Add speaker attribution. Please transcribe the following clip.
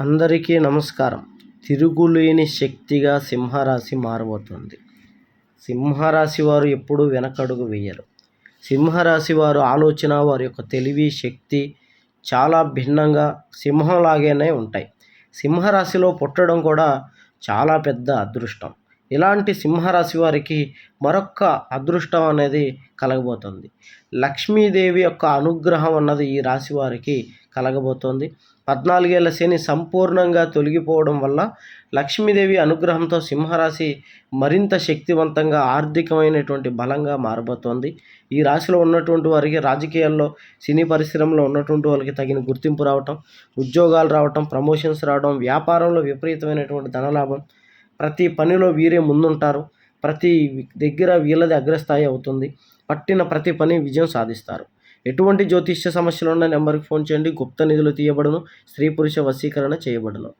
Speaker 1: అందరికీ నమస్కారం. తిరుగులేని శక్తిగా సింహరాశి మారబోతుంది. సింహరాశి వారు ఎప్పుడూ వెనకడుగు వేయరు. సింహరాశి వారు ఆలోచన వారి యొక్క తెలివి శక్తి చాలా భిన్నంగా సింహంలాగానే ఉంటాయి. సింహరాశిలో పుట్టడం కూడా చాలా పెద్ద అదృష్టం. ఇలాంటి సింహరాశి వారికి మరొక్క అదృష్టం అనేది కలగబోతుంది. లక్ష్మీదేవి యొక్క అనుగ్రహం అన్నది ఈ రాశి వారికి కలగబోతోంది. పద్నాలుగేళ్ళ శని సంపూర్ణంగా తొలగిపోవడం వల్ల లక్ష్మీదేవి అనుగ్రహంతో సింహరాశి మరింత శక్తివంతంగా ఆర్థికమైనటువంటి బలంగా మారబోతోంది. ఈ రాశిలో ఉన్నటువంటి వారికి రాజకీయాల్లో సినీ పరిశ్రమలో ఉన్నటువంటి వాళ్ళకి తగిన గుర్తింపు రావటం ఉద్యోగాలు రావటం ప్రమోషన్స్ రావడం వ్యాపారంలో విపరీతమైనటువంటి ధనలాభం ప్రతి పనిలో వీరే ముందుంటారు. ప్రతి దగ్గర వీళ్ళది అగ్రస్థాయి అవుతుంది. పట్టిన ప్రతి పని విజయం సాధిస్తారు. ఎటువంటి జ్యోతిష్య సమస్యలు ఉన్న నెంబర్కి ఫోన్ చేయండి. గుప్త నిధులు తీయబడును. స్త్రీ పురుష వశీకరణ చేయబడును.